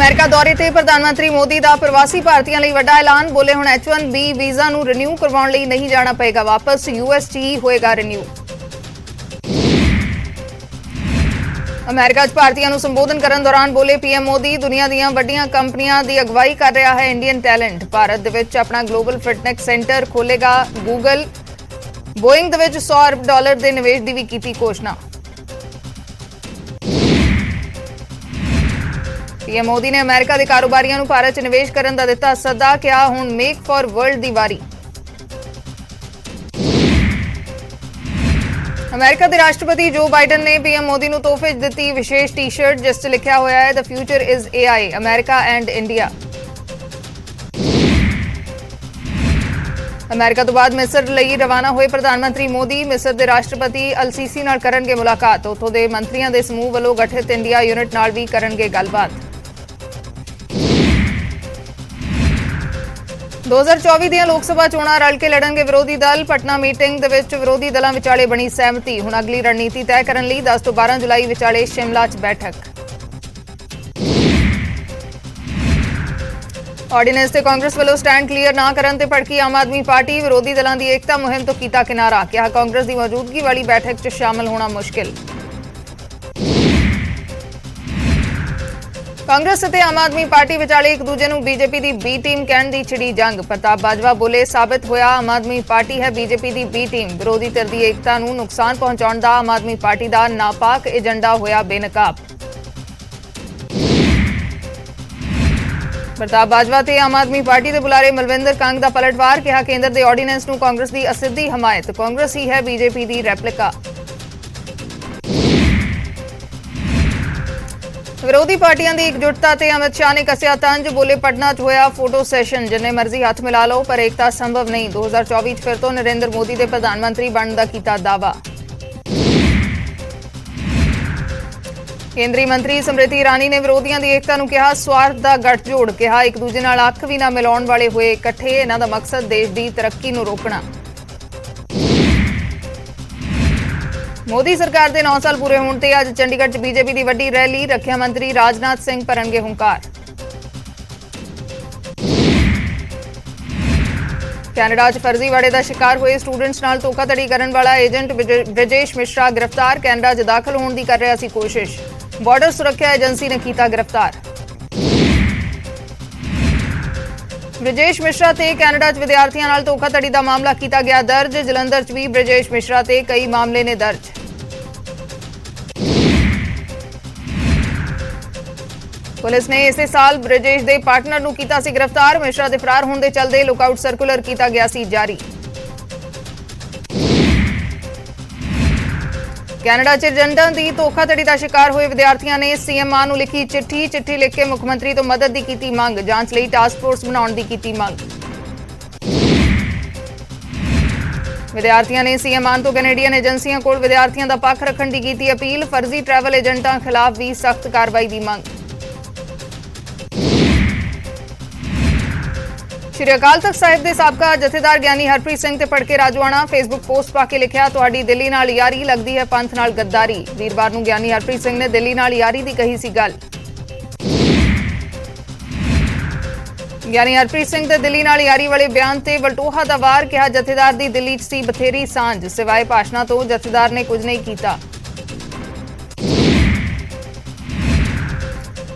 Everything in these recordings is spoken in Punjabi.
ਅਮਰੀਕਾ ਦੌਰੇ ਤੇ ਪ੍ਰਧਾਨ ਮੰਤਰੀ ਮੋਦੀ ਦਾ ਪ੍ਰਵਾਸੀ ਭਾਰਤੀਆਂ ਲਈ ਵੱਡਾ ਐਲਾਨ। ਬੋਲੇ ਹੁਣ H1B ਵੀਜ਼ਾ ਨੂੰ ਰਿਨਿਊ ਕਰਵਾਉਣ ਲਈ ਨਹੀਂ ਜਾਣਾ ਪਏਗਾ ਵਾਪਸ। ਯੂਐਸ 'ਚ ਹੀ ਹੋਏਗਾ ਰਿਨਿਊ ਅਮਰੀਕਾ 'ਚ ਭਾਰਤੀਆਂ ਨੂੰ ਸੰਬੋਧਨ ਕਰਨ ਦੌਰਾਨ ਬੋਲੇ ਪੀਐਮ ਮੋਦੀ, ਦੁਨੀਆ ਦੀਆਂ ਵੱਡੀਆਂ ਕੰਪਨੀਆਂ ਦੀ ਅਗਵਾਈ ਕਰ ਰਿਹਾ ਹੈ ਇੰਡੀਅਨ ਟੈਲੈਂਟ ਭਾਰਤ ਦੇ ਵਿੱਚ ਆਪਣਾ ਗਲੋਬਲ ਫਿਟਨੈਸ ਸੈਂਟਰ ਖੋਲੇਗਾ ਗੂਗਲ ਬੋਇੰਗ ਦੇ ਵਿੱਚ 100 ਅਰਬ ਡਾਲਰ ਦੇ ਨਿਵੇਸ਼ ਦੀ ਵੀ ਕੀਤੀ ਘੋਸ਼ਣਾ। ਪੀਐਮ ਮੋਦੀ ਨੇ ਅਮਰੀਕਾ ਦੇ ਕਾਰੋਬਾਰੀਆਂ ਨੂੰ ਭਾਰਤ 'ਚ ਨਿਵੇਸ਼ ਕਰਨ ਦਾ ਦਿੱਤਾ ਸੱਦਾ, ਕਿਹਾ ਹੁਣ ਮੇਕ ਫਾਰ ਵਰਲਡ ਦੀ ਵਾਰੀ। ਅਮਰੀਕਾ ਦੇ ਰਾਸ਼ਟਰਪਤੀ ਜੋ ਬਾਈਡਨ ਨੇ ਪੀਐਮ ਮੋਦੀ ਨੂੰ ਤੋਹਫੇ 'ਚ ਦਿੱਤੀ ਵਿਸ਼ੇਸ਼ ਟੀ-ਸ਼ਰਟ, ਜਿਸ ਚ ਲਿਖਿਆ ਹੋਇਆ ਹੈ the future is AI America and India. America ਤੋਂ ਬਾਅਦ ਮਿਸਰ ਲਈ ਰਵਾਨਾ ਹੋਏ ਪ੍ਰਧਾਨ ਮੰਤਰੀ ਮੋਦੀ, ਮਿਸਰ ਦੇ ਰਾਸ਼ਟਰਪਤੀ ਅਲਸੀਸੀ ਨਾਲ ਕਰਨਗੇ ਮੁਲਾਕਾਤ। ਉੱਥੋਂ ਦੇ ਮੰਤਰੀਆਂ ਦੇ ਸਮੂਹ ਵੱਲੋਂ ਗਠਿਤ ਇੰਡੀਆ ਯੂਨਿਟ ਨਾਲ ਵੀ ਕਰਨਗੇ ਗੱਲਬਾਤ। 2024 ਦੀਆਂ ਲੋਕ ਸਭਾ ਚੋਣਾਂ ਰਲ ਕੇ ਲੜਨਗੇ ਵਿਰੋਧੀ ਦਲ। ਪਟਨਾ ਮੀਟਿੰਗ ਦੇ ਵਿੱਚ ਵਿਰੋਧੀ ਦਲਾਂ ਵਿਚਾਲੇ ਬਣੀ ਸਹਿਮਤੀ। ਹੁਣ ਅਗਲੀ ਰਣਨੀਤੀ ਤੈਅ ਕਰਨ ਲਈ 10 ਤੋਂ 12 ਜੁਲਾਈ ਵਿਚਾਲੇ ਸ਼ਿਮਲਾ 'ਚ ਬੈਠਕ। ਆਰਡੀਨੈਂਸ ਤੇ ਕਾਂਗਰਸ ਵੱਲੋਂ ਸਟੈਂਡ ਕਲੀਅਰ ਨਾ ਕਰਨ ਤੇ ਭੜਕੀ ਆਮ ਆਦਮੀ ਪਾਰਟੀ। ਵਿਰੋਧੀ ਦਲਾਂ ਦੀ ਏਕਤਾ ਮੁਹਿੰਮ ਤੋਂ ਕੀਤਾ ਕਿਨਾਰਾ। ਕਿਹਾ ਕਾਂਗਰਸ ਦੀ ਮੌਜੂਦਗੀ ਵਾਲੀ ਬੈਠਕ 'ਚ ਸ਼ਾਮਲ ਹੋਣਾ ਮੁਸ਼ਕਿਲ। ਕਾਂਗਰਸ ਅਤੇ ਆਮ ਆਦਮੀ ਪਾਰਟੀ ਵਿਚਾਲੇ ਇੱਕ ਦੂਜੇ ਨੂੰ ਬੀਜੇਪੀ ਦੀ ਬੀ ਟੀਮ ਕਹਿਣ ਦੀ ਛਿੜੀ ਜੰਗ। ਪ੍ਰਤਾਪ ਬਾਜਵਾ ਬੋਲੇ, ਸਾਬਤ ਹੋਇਆ, ਆਮ ਆਦਮੀ ਪਾਰਟੀ ਹੈ ਬੀਜੇਪੀ ਦੀ ਬੀ ਟੀਮ ਵਿਰੋਧੀ ਧਿਰ ਦੀ ਏਕਤਾ ਨੂੰ ਨੁਕਸਾਨ ਪਹੁੰਚਾਉਣ ਦਾ ਆਮ ਆਦਮੀ ਪਾਰਟੀ ਦਾ ਨਾਪਾਕ ਏਜੰਡਾ ਹੋਇਆ ਬੇਨਕਾਬ। ਪ੍ਰਤਾਪ ਬਾਜਵਾ ਤੇ ਆਮ ਆਦਮੀ ਪਾਰਟੀ ਦੇ ਬੁਲਾਰੇ ਮਲਵਿੰਦਰ ਕੰਗ ਦਾ ਪਲਟਵਾਰ ਕਿਹਾ, ਕੇਂਦਰ ਦੇ ਆਰਡੀਨੈਂਸ ਨੂੰ ਕਾਂਗਰਸ ਦੀ ਅਸਿੱਧੀ ਹਮਾਇਤ। ਕਾਂਗਰਸ ਹੀ ਹੈ ਬੀਜੇਪੀ ਦੀ ਰੈਪਲਿਕਾ। ਵਿਰੋਧੀ ਪਾਰਟੀਆਂ ਦੀ ਇਕਜੁੱਟਤਾ ਤੇ ਅਮਿਤ ਸ਼ਾਹ ਨੇ ਕੱਸਿਆ ਤੰਜ, ਬੋਲੇ ਪਟਨਾ 'ਚ ਹੋਇਆ ਫੋਟੋ ਸੈਸ਼ਨ, ਜਿੰਨੇ ਮਰਜ਼ੀ ਹੱਥ ਮਿਲਾ ਲਓ, ਪਰ ਏਕਤਾ ਸੰਭਵ ਨਹੀਂ। 2024 'ਚ ਫਿਰ ਤੋਂ ਨਰਿੰਦਰ ਮੋਦੀ ਦੇ ਪ੍ਰਧਾਨ ਮੰਤਰੀ ਬਣਨ ਦਾ ਕੀਤਾ ਦਾਅਵਾ। ਕੇਂਦਰੀ ਮੰਤਰੀ ਸਮ੍ਰਿਤੀ ਇਰਾਨੀ ਨੇ ਵਿਰੋਧੀਆਂ ਦੀ ਏਕਤਾ ਨੂੰ ਕਿਹਾ, ਸਵਾਰਥ ਦਾ ਗੱਠਜੋੜ ਕਿਹਾ। ਇੱਕ ਦੂਜੇ ਨਾਲ ਅੱਖ ਵੀ ਨਾ ਮਿਲਾਉਣ ਵਾਲੇ ਹੋਏ ਇਕੱਠੇ, ਇਹਨਾਂ ਦਾ ਮਕਸਦ ਦੇਸ਼ ਦੀ ਤਰੱਕੀ ਨੂੰ ਰੋਕਣਾ। ਮੋਦੀ ਸਰਕਾਰ ਦੇ 9 ਸਾਲ ਪੂਰੇ ਹੋਣ ਤੇ ਅੱਜ ਚੰਡੀਗੜ੍ਹ 'ਚ ਬੀਜੇਪੀ ਦੀ ਵੱਡੀ ਰੈਲੀ, ਰੱਖਿਆ ਮੰਤਰੀ ਰਾਜਨਾਥ ਸਿੰਘ ਭਰਨਗੇ ਹੁੰਕਾਰ। ਕੈਨੇਡਾ 'ਚ ਫਰਜ਼ੀਵਾੜੇ ਦਾ ਸ਼ਿਕਾਰ ਹੋਏ ਸਟੂਡੈਂਟਸ ਨਾਲ ਧੋਖਾਧੜੀ ਕਰਨ ਵਾਲਾ ਏਜੰਟ ਵਿਜੇ- ਬ੍ਰਿਜੇਸ਼ ਮਿਸ਼ਰਾ ਗ੍ਰਿਫਤਾਰ, ਕੈਨੇਡਾ 'ਚ ਦਾਖਲ ਹੋਣ ਦੀ ਕਰ ਰਿਹਾ ਸੀ ਕੋਸ਼ਿਸ਼। ਬਾਰਡਰ ਸੁਰੱਖਿਆ ਏਜੰਸੀ ਨੇ ਕੀਤਾ ਗ੍ਰਿਫਤਾਰ। ਬ੍ਰਿਜੇਸ਼ ਮਿਸ਼ਰਾ ਤੇ ਕੈਨੇਡਾ 'ਚ ਵਿਦਿਆਰਥੀਆਂ ਨਾਲ ਧੋਖਾਧੜੀ ਦਾ ਮਾਮਲਾ ਕੀਤਾ ਗਿਆ ਦਰਜ, ਜਲੰਧਰ 'ਚ ਵੀ ਬ੍ਰਿਜੇਸ਼ ਮਿਸ਼ਰਾ ਤੇ ਕਈ ਮਾਮਲੇ ਨੇ ਦਰਜ। ਪੁਲਿਸ ਨੇ ਇਸੇ ਸਾਲ ਬ੍ਰਿਜੇਸ਼ ਦੇ ਪਾਰਟਨਰ ਨੂੰ ਕੀਤਾ ਸੀ ਗ੍ਰਿਫਤਾਰ। ਮਿਸ਼ਰਾ ਦੇ ਫਰਾਰ ਹੋਣ ਦੇ ਚਲਦੇ ਲੁਕਆਊਟ ਸਰਕੂਲਰ ਕੀਤਾ ਗਿਆ ਸੀ ਜਾਰੀ। ਕੈਨੇਡਾ 'ਚ ਏਜੰਟਾਂ ਦੀ ਧੋਖਾਧੜੀ ਦਾ ਸ਼ਿਕਾਰ ਹੋਏ ਵਿਦਿਆਰਥੀਆਂ ਨੇ ਸੀਐਮ ਮਾਨ ਨੂੰ ਲਿਖੀ ਚਿੱਠੀ। ਚਿੱਠੀ ਲਿਖ ਕੇ ਮੁੱਖ ਮੰਤਰੀ ਤੋਂ ਮਦਦ ਦੀ ਕੀਤੀ ਮੰਗ, ਜਾਂਚ ਲਈ ਟਾਸਕ ਫੋਰਸ ਬਣਾਉਣ ਦੀ ਕੀਤੀ ਮੰਗ। ਵਿਦਿਆਰਥੀਆਂ ਨੇ ਸੀਐਮ ਮਾਨ ਤੋਂ ਕੈਨੇਡੀਅਨ ਏਜੰਸੀਆਂ ਕੋਲ ਵਿਦਿਆਰਥੀਆਂ ਦਾ ਪੱਖ ਰੱਖਣ ਦੀ ਕੀਤੀ ਅਪੀਲ। ਫਰਜ਼ੀ ਟਰੈਵਲ ਏਜੰਟਾਂ ਖਿਲਾਫ ਵੀ ਸਖਤ ਕਾਰਵਾਈ ਦੀ ਮੰਗ। ਸ਼੍ਰੀ ਅਕਾਲ ਤਖਤ ਸਾਹਿਬ ਦੇ ਸਾਬਕਾ ਜਥੇਦਾਰ ਗਿਆਨੀ ਹਰਪ੍ਰੀਤ ਸਿੰਘ ਤੇ ਪੜਕੇ ਰਾਜਵਾਨਾ ਫੇਸਬੁੱਕ ਪੋਸਟ ਪਾ ਕੇ ਲਿਖਿਆ, ਤੁਹਾਡੀ ਦਿੱਲੀ ਨਾਲ ਯਾਰੀ ਲੱਗਦੀ ਹੈ ਪੰਥ ਨਾਲ ਗੱਦਾਰੀ। ਵੀਰਵਾਰ ਨੂੰ ਗਿਆਨੀ ਹਰਪ੍ਰੀਤ ਸਿੰਘ ਨੇ ਦਿੱਲੀ ਨਾਲ ਯਾਰੀ ਦੀ ਕਹੀ ਸੀ ਗੱਲ। ਗਿਆਨੀ ਹਰਪ੍ਰੀਤ ਸਿੰਘ ਦੇ ਦਿੱਲੀ ਨਾਲ ਯਾਰੀ ਵਾਲੇ ਬਿਆਨ ਤੇ ਵਲਟੋਹਾ ਦਾ ਵਾਰ ਕਿਹਾ, ਜਥੇਦਾਰ ਦੀ ਦਿੱਲੀ 'ਚ ਸੀ ਬਥੇਰੀ ਸਾਂਝ। ਸਿਵਾਏ ਭਾਸ਼ਣਾ ਤੋਂ ਜਥੇਦਾਰ ਨੇ ਕੁਝ ਨਹੀਂ ਕੀਤਾ।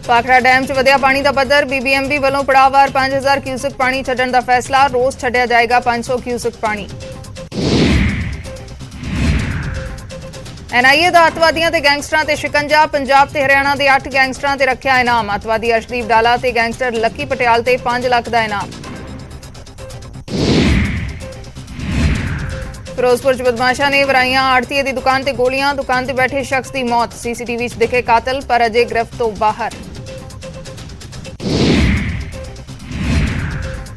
ਪਾਖੜਾ ਡੈਮ 'ਚ ਵਧਿਆ ਪਾਣੀ ਦਾ ਪੱਧਰ। ਬੀਬੀਐਮਬੀ ਵੱਲੋਂ ਪੜਾਵਾਰ 5000 ਕਿਊਸਕ ਪਾਣੀ ਛੱਡਣ ਦਾ ਫੈਸਲਾ। ਰੋਜ਼ ਛੱਡਿਆ ਜਾਏਗਾ 500 ਕਿਊਸਕ ਪਾਣੀ। ਐਨਆਈਏ ਦਾ ਅਤਵਾਦੀਆਂ ਤੇ ਗੈਂਗਸਟਰਾਂ ਤੇ ਸ਼ਿਕੰਜਾ। ਪੰਜਾਬ ਤੇ ਹਰਿਆਣਾ ਦੇ 8 ਗੈਂਗਸਟਰਾਂ ਤੇ ਰੱਖਿਆ ਇਨਾਮ। ਅਤਵਾਦੀ ਅਰਸ਼ਦੀਪ ਡਾਲਾ ਤੇ ਗੈਂਗਸਟਰ ਲੱਕੀ ਪਟਿਆਲ ਤੇ 5 ਲੱਖ ਦਾ ਇਨਾਮ। ਫਿਰੋਜ਼ਪੁਰ ਚ ਬਦਮਾਸ਼ਾਂ ਨੇ ਵਰਾਈਆਂ ਆੜਤੀਏ ਦੀ ਦੁਕਾਨ ਤੇ ਗੋਲੀਆਂ। ਦੁਕਾਨ ਤੇ ਬੈਠੇ ਸ਼ਖਸ ਦੀ ਮੌਤ। ਸੀਸੀਟੀਵੀ 'ਚ ਦਿਖੇ ਕਾਤਲ, ਪਰ ਅਜੇ ਗ੍ਰਿਫਤ ਤੋਂ ਬਾਹਰ।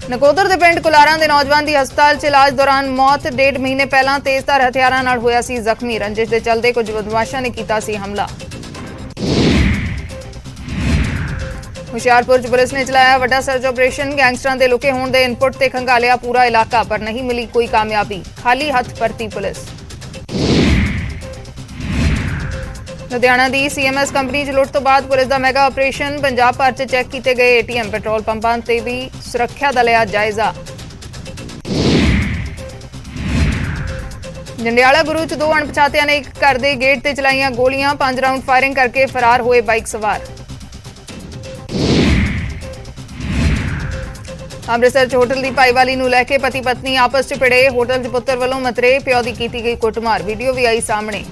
ਨਕੋਦਰ ਦੇ ਪਿੰਡ ਕੁਲਾਰਾਂ ਦੇ ਨੌਜਵਾਨ ਦੀ ਹਸਪਤਾਲ 'ਚ ਇਲਾਜ ਦੌਰਾਨ ਮੌਤ ਡੇਢ ਮਹੀਨੇ ਪਹਿਲਾਂ ਤੇਜ਼ਧਾਰ ਹਥਿਆਰਾਂ ਨਾਲ ਹੋਇਆ ਸੀ ਜ਼ਖਮੀ। ਰੰਜਿਸ਼ ਦੇ ਚਲਦੇ ਕੁਝ ਬਦਮਾਸ਼ਾਂ ਨੇ ਕੀਤਾ ਸੀ ਹਮਲਾ। ਹੁਸ਼ਿਆਰਪੁਰ 'ਚ ਪੁਲਿਸ ਨੇ ਚਲਾਇਆ ਵੱਡਾ ਸਰਚ ਆਪਰੇਸ਼ਨ। ਗੈਂਗਸਟਰਾਂ ਦੇ ਲੁਕੇ ਹੋਣ ਦੇ ਇਨਪੁਟ ਤੇ ਖੰਗਾਲਿਆ ਪੂਰਾ ਇਲਾਕਾ, ਪਰ ਨਹੀਂ ਮਿਲੀ ਕੋਈ ਕਾਮਯਾਬੀ। ਖਾਲੀ ਹੱਥ ਪਰਤੀ ਪੁਲਿਸ। ਲੁਧਿਆਣਾ ਦੀ ਸੀਐਮਐਸ ਕੰਪਨੀ 'ਚ ਲੁੱਟ ਤੋਂ ਬਾਅਦ ਪੁਲਿਸ ਦਾ ਮੈਗਾ ਆਪਰੇਸ਼ਨ ਪੰਜਾਬ ਭਰ 'ਚ ਚੈੱਕ ਕੀਤੇ ਗਏ ਏਟੀਐਮ ਪੈਟਰੋਲ ਪੰਪਾਂ ਤੇ ਵੀ ਸੁਰੱਖਿਆ ਦਾ ਲਿਆ ਜਾਇਜ਼ਾ। ਜੰਡਿਆਲਾ ਗੁਰੂ 'ਚ ਦੋ ਅਣਪਛਾਤਿਆਂ ਨੇ ਇੱਕ ਘਰ ਦੇ ਗੇਟ ਤੇ ਚਲਾਈਆਂ ਗੋਲੀਆਂ, ਪੰਜ ਰਾਉਂਡ ਫਾਇਰਿੰਗ ਕਰਕੇ ਫਰਾਰ ਹੋਏ ਬਾਈਕ ਸਵਾਰ। ਅੰਮ੍ਰਿਤਸਰ 'ਚ ਹੋਟਲ ਦੀ ਭਾਈਵਾਲੀ ਨੂੰ ਲੈ ਕੇ ਪਤੀ ਪਤਨੀ ਆਪਸ 'ਚ ਭਿੜੇ। ਹੋਟਲ 'ਚ ਪੁੱਤਰ ਵੱਲੋਂ ਮਤਰੇ ਪਿਓ ਦੀ ਕੀਤੀ ਗਈ ਕੁੱਟਮਾਰ। ਵੀਡੀਓ ਵੀ ਆਈ ਸਾਹਮਣੇ।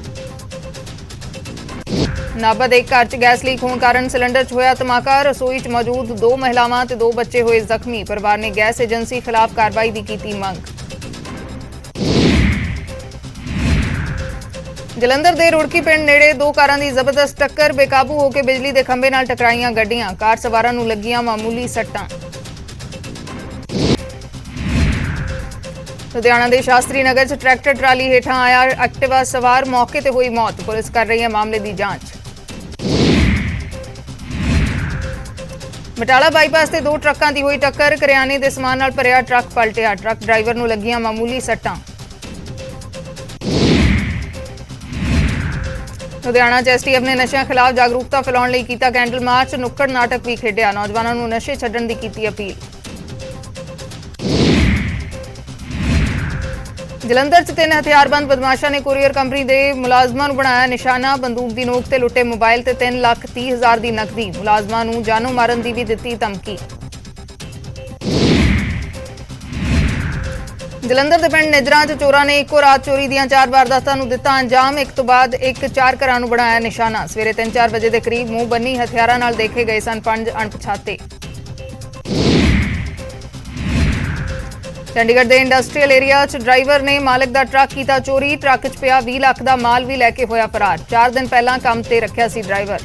ਨਾਭਾ ਦੇ ਇੱਕ ਘਰ 'ਚ ਗੈਸ ਲੀਕ ਹੋਣ ਕਾਰਨ ਸਿਲੰਡਰ 'ਚ ਹੋਇਆ ਧਮਾਕਾ। ਰਸੋਈ 'ਚ ਮੌਜੂਦ ਦੋ ਮਹਿਲਾਵਾਂ ਤੇ ਦੋ ਬੱਚੇ ਹੋਏ ਜ਼ਖਮੀ। ਪਰਿਵਾਰ ਨੇ ਗੈਸ ਏਜੰਸੀ ਖਿਲਾਫ ਕਾਰਵਾਈ ਦੀ ਕੀਤੀ ਮੰਗ। ਜਲੰਧਰ ਦੇ ਰੁੜਕੀ ਪਿੰਡ ਨੇੜੇ ਦੋ ਕਾਰਾਂ ਦੀ ਜ਼ਬਰਦਸਤ ਟੱਕਰ, ਬੇਕਾਬੂ ਹੋ ਕੇ ਬਿਜਲੀ ਦੇ ਖੰਭੇ ਨਾਲ ਟਕਰਾਈਆਂ ਗੱਡੀਆਂ। ਕਾਰ ਸਵਾਰਾਂ ਨੂੰ ਲੱਗੀਆਂ ਮਾਮੂਲੀ ਸੱਟਾਂ। ਲੁਧਿਆਣਾ ਦੇ ਸ਼ਾਸਤਰੀ ਨਗਰ 'ਚ ਟਰੈਕਟਰ ਟਰਾਲੀ ਹੇਠਾਂ ਆਇਆ ਐਕਟਿਵਾ ਸਵਾਰ, ਮੌਕੇ ਤੇ ਹੋਈ ਮੌਤ। ਪੁਲਿਸ ਕਰ ਰਹੀ ਹੈ ਮਾਮਲੇ ਦੀ ਜਾਂਚ। ਬਟਾਲਾ ਬਾਈਪਾਸ ਤੇ ਦੋ ਟਰੱਕਾਂ ਦੀ ਹੋਈ ਟੱਕਰ। ਕਰਿਆਨੇ ਦੇ ਸਮਾਨ ਨਾਲ ਭਰਿਆ ਟਰੱਕ ਪਲਟਿਆ। ਟਰੱਕ ਡਰਾਈਵਰ ਨੂੰ ਲੱਗੀਆਂ ਮਾਮੂਲੀ ਸੱਟਾਂ। ਲੁਧਿਆਣਾ ਚ ਐਸਟੀਐਫ ਨੇ ਨਸ਼ਿਆਂ ਖਿਲਾਫ ਜਾਗਰੂਕਤਾ ਫੈਲਾਉਣ ਲਈ ਕੀਤਾ ਕੈਂਡਲ ਮਾਰਚ। ਨੁੱਕੜ ਨਾਟਕ ਵੀ ਖੇਡਿਆ। ਨੌਜਵਾਨਾਂ ਨੂੰ ਨਸ਼ੇ ਛੱਡਣ ਦੀ ਕੀਤੀ ਅਪੀਲ। ਜਲੰਧਰ ਚ ਤਿੰਨ ਹਥਿਆਰਬੰਦ ਬਦਮਾਸ਼ਾਂ ਨੇ ਕੋਰੀਅਰ ਕੰਪਨੀ ਦੇ ਮੁਲਾਜ਼ਮਾਂ ਨੂੰ ਬਣਾਇਆ ਨਿਸ਼ਾਨਾ। ਬੰਦੂਕ ਦੀ ਨੋਕ ਤੇ ਲੁੱਟੇ ਮੋਬਾਈਲ ਤੇ 3 ਲੱਖ 30 ਹਜ਼ਾਰ ਦੀ ਨਕਦੀ। ਮੁਲਾਜ਼ਮਾਂ ਨੂੰ ਜਾਨੋਂ ਮਾਰਨ ਦੀ ਵੀ ਦਿੱਤੀ ਧਮਕੀ। ਜਲੰਧਰ ਦੇ ਪਿੰਡ ਨਿਜਰਾਂ 'ਚ ਚੋਰਾਂ ਨੇ ਇੱਕੋ ਰਾਤ ਚੋਰੀ ਦੀਆਂ ਚਾਰ ਵਾਰਦਾਤਾਂ ਨੂੰ ਦਿੱਤਾ ਅੰਜਾਮ। ਇੱਕ ਤੋਂ ਬਾਅਦ ਇੱਕ ਚਾਰ ਘਰਾਂ ਨੂੰ ਬਣਾਇਆ ਨਿਸ਼ਾਨਾ। ਸਵੇਰੇ 3-4 ਵਜੇ ਦੇ ਕਰੀਬ ਮੂੰਹ ਬੰਨੀ ਹਥਿਆਰਾਂ ਨਾਲ ਦੇਖੇ ਗਏ ਸਨ ਪੰਜ ਅਣਪਛਾਤੇ। ਚੰਡੀਗੜ੍ਹ ਦੇ ਇੰਡਸਟਰੀਅਲ ਏਰੀਆ 'ਚ ਡਰਾਈਵਰ ਨੇ ਮਾਲਕ ਦਾ ਟਰੱਕ ਕੀਤਾ ਚੋਰੀ। ਟਰੱਕ 'ਚ ਪਿਆ 20 ਲੱਖ ਦਾ ਮਾਲ ਵੀ ਲੈ ਕੇ ਹੋਇਆ ਫਰਾਰ। 4 ਦਿਨ ਪਹਿਲਾਂ ਕੰਮ ਤੇ ਰੱਖਿਆ ਸੀ ਡਰਾਈਵਰ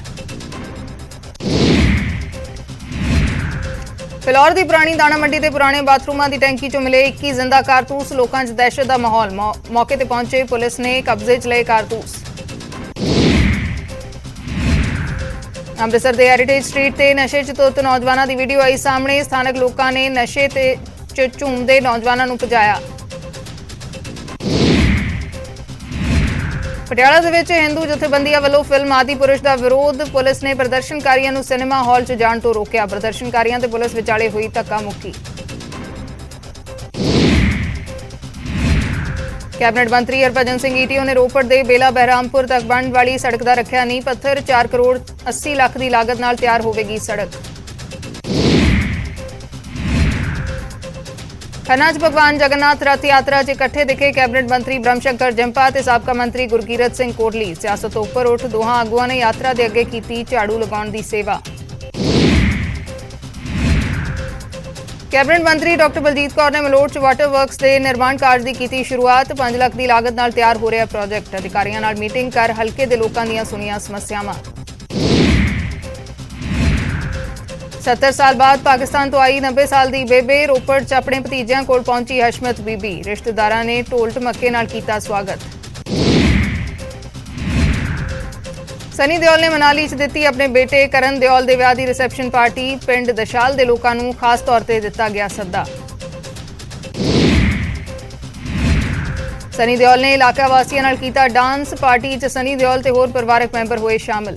ਫਿਲੌਰ ਦੀ ਪੁਰਾਣੀ ਦਾਣਾ ਮੰਡੀ ਦੇ ਪੁਰਾਣੇ ਬਾਥਰੂਮਾਂ ਦੀ ਟੈਂਕੀ 'ਚੋਂ ਮਿਲੇ 21 ਜ਼ਿੰਦਾ ਕਾਰਤੂਸ। ਲੋਕਾਂ 'ਚ ਦਹਿਸ਼ਤ ਦਾ ਮਾਹੌਲ। ਮੌਕੇ ਤੇ ਪਹੁੰਚੇ ਪੁਲਿਸ ਨੇ ਕਬਜ਼ੇ 'ਚ ਲਏ ਕਾਰਤੂਸ। ਅੰਮ੍ਰਿਤਸਰ ਦੇ ਹੈਰੀਟੇਜ ਸਟਰੀਟ ਤੇ ਨਸ਼ੇ 'ਚ ਧੁੱਤ। ਨੌਜਵਾਨਾਂ ਦੀ ਵੀਡੀਓ ਆਈ ਸਾਹਮਣੇ। ਸਥਾਨਕ ਲੋਕਾਂ ਨੇ ਨਸ਼ੇ ਤੇ 'ਚ ਝੂਮਦੇ ਨੌਜਵਾਨਾਂ ਨੂੰ ਭਜਾਇਆ। ਪਟਿਆਲਾ ਦੇ ਵਿੱਚ ਹਿੰਦੂ ਜਥੇਬੰਦੀਆਂ ਵੱਲੋਂ ਫਿਲਮ ਆਦੀ ਪੁਰਸ਼ ਦਾ ਵਿਰੋਧ, ਪੁਲਿਸ ਨੇ ਪ੍ਰਦਰਸ਼ਨਕਾਰੀਆਂ ਨੂੰ ਸਿਨੇਮਾ ਹਾਲ 'ਚ ਜਾਣ ਤੋਂ ਰੋਕਿਆ। ਪ੍ਰਦਰਸ਼ਨਕਾਰੀਆਂ ਤੇ ਪੁਲਿਸ ਵਿਚਾਲੇ ਹੋਈ ਧੱਕਾ ਮੁੱਕੀ ਕੈਬਨਿਟ ਮੰਤਰੀ ਹਰਭਜਨ ਸਿੰਘ ਈਟੀਓ ਨੇ ਰੋਪੜ ਦੇ ਬੇਲਾ ਬਹਿਰਾਮਪੁਰ ਤੱਕ ਬਣਨ ਵਾਲੀ ਸੜਕ ਦਾ ਰੱਖਿਆ ਨੀਂਹ ਪੱਥਰ 4 ਕਰੋੜ 80 ਲੱਖ ਦੀ ਲਾਗਤ ਨਾਲ ਤਿਆਰ ਹੋਵੇਗੀ ਸੜਕ। ਖੰਨਾ 'ਚ ਭਗਵਾਨ ਜਗਨਨਾਥ ਰਥ ਯਾਤਰਾ 'ਚ ਇਕੱਠੇ ਦਿਖੇ ਕੈਬਨਿਟ ਮੰਤਰੀ ਬ੍ਰਹਮਸ਼ੰਕਰ ਜੰਪਾ ਤੇ ਸਾਬਕਾ ਮੰਤਰੀ ਗੁਰਕੀਰਤ ਸਿੰਘ ਕੋਟਲੀ। ਸਿਆਸਤ ਤੋਂ ਉੱਪਰ ਉੱਠ ਦੋਹਾਂ ਆਗੂਆਂ ਨੇ ਯਾਤਰਾ ਦੇ ਅੱਗੇ ਕੀਤੀ ਝਾੜੂ ਲਗਾਉਣ ਦੀ ਸੇਵਾ। ਕੈਬਨਿਟ ਮੰਤਰੀ ਡਾਕਟਰ ਬਲਜੀਤ ਕੌਰ ਨੇ ਮਲੋਟ 'ਚ ਵਾਟਰ ਵਰਕਸ ਦੇ ਨਿਰਮਾਣ ਕਾਰਜ ਦੀ ਕੀਤੀ ਸ਼ੁਰੂਆਤ। 5 ਲੱਖ ਦੀ ਲਾਗਤ ਨਾਲ ਤਿਆਰ ਹੋ ਰਿਹਾ ਪ੍ਰੋਜੈਕਟ। ਅਧਿਕਾਰੀਆਂ ਨਾਲ ਮੀਟਿੰਗ ਕਰ ਹਲਕੇ ਦੇ ਲੋਕਾਂ ਦੀਆਂ ਸੁਣੀਆਂ ਸਮੱਸਿਆਵਾਂ। 70 ਸਾਲ ਬਾਅਦ ਪਾਕਿਸਤਾਨ ਤੋਂ ਆਈ 90 ਸਾਲ ਦੀ ਬੇਬੇ ਰੋਪੜ 'ਚ ਆਪਣੇ ਭਤੀਜਿਆਂ ਕੋਲ ਪਹੁੰਚੀ ਹਸ਼ਮਤ ਬੀਬੀ। ਰਿਸ਼ਤੇਦਾਰਾਂ ਨੇ ਢੋਲ ਢਮੱਕੇ ਨਾਲ ਕੀਤਾ ਸਵਾਗਤ। ਸਨੀ ਦਿਓਲ ਨੇ ਮਨਾਲੀ 'ਚ ਦਿੱਤੀ ਆਪਣੇ ਬੇਟੇ ਕਰਨ ਦਿਓਲ ਦੇ ਵਿਆਹ ਦੀ ਰਿਸੈਪਸ਼ਨ ਪਾਰਟੀ ਪਿੰਡ ਦਸ਼ਾਲ ਦੇ ਲੋਕਾਂ ਨੂੰ ਖਾਸ ਤੌਰ ਤੇ ਦਿੱਤਾ ਗਿਆ ਸੱਦਾ। ਸਨੀ ਦਿਓਲ ਨੇ ਇਲਾਕਾ ਵਾਸੀਆਂ ਨਾਲ ਕੀਤਾ ਡਾਂਸ। ਪਾਰਟੀ 'ਚ ਸਨੀ ਦਿਓਲ ਤੇ ਹੋਰ ਪਰਿਵਾਰਕ ਮੈਂਬਰ ਹੋਏ ਸ਼ਾਮਲ।